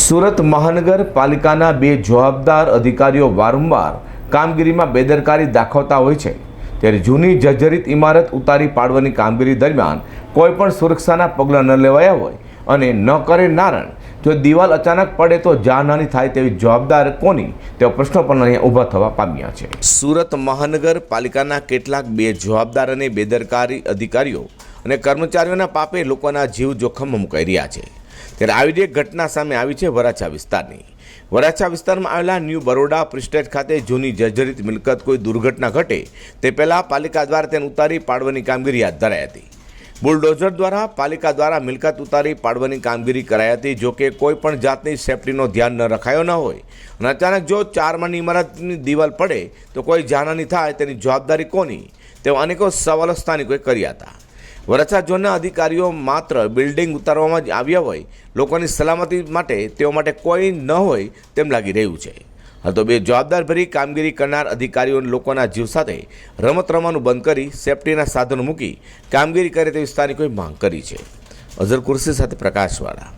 સુરત મહાનગરપાલિકાના બે જવાબદાર અધિકારીઓ વારંવાર કામગીરીમાં બેદરકારી દાખવતા હોય છે. ત્યારે જૂની જર્જરિત ઇમારત ઉતારી પાડવાની કામગીરી દરમિયાન કોઈ પણ સુરક્ષાના પગલાં ન લેવાયા હોય અને ન કરે નારણ જો દિવાલ અચાનક પડે તો જાનહાની થાય તેવી જવાબદાર કોની? તેવા પ્રશ્નો પણ અહીંયા ઊભા થવા પામ્યા છે. સુરત મહાનગરપાલિકાના કેટલાક બે જવાબદાર અને બેદરકારી અધિકારીઓ અને કર્મચારીઓના પાપે લોકોના જીવ જોખમમાં મુકાઈ રહ્યા છે. ત્યારે આવી એક ઘટના સામે આવી છે વરાછા વિસ્તારની. વરાછા વિસ્તારમાં આવેલા ન્યૂ બરોડા પ્રિસ્ટેજ ખાતે જૂની જર્જરિત મિલકત કોઈ દુર્ઘટના ઘટે તે પહેલાં પાલિકા દ્વારા તેને ઉતારી પાડવાની કામગીરી હાથ ધરાઈ હતી. બુલડોઝર દ્વારા પાલિકા દ્વારા મિલકત ઉતારી પાડવાની કામગીરી કરાઈ હતી, જો કે કોઈ પણ જાતની સેફટીનો ધ્યાન ન રખાયો ન હોય. અને અચાનક જો ચારમાની ઇમારતની દિવાલ પડે તો કોઈ જાનહાની થાય તેની જવાબદારી કોની? તેવા અનેકો સવાલો સ્થાનિકોએ કર્યા હતા. વરછા ઝોનના અધિકારીઓ માત્ર બિલ્ડિંગ ઉતારવામાં જ આવ્યા હોય, લોકોની સલામતી માટે તેઓ માટે કોઈ ન હોય તેમ લાગી રહ્યું છે. હા તો બે જવાબદારભરી કામગીરી કરનાર અધિકારીઓ લોકોના જીવ સાથે રમત રમવાનું બંધ કરી સેફટીના સાધનો મૂકી કામગીરી કરે તેવી સ્થાનિકોએ માંગ કરી છે. અઝર કુર્સી સાથે પ્રકાશવાળા.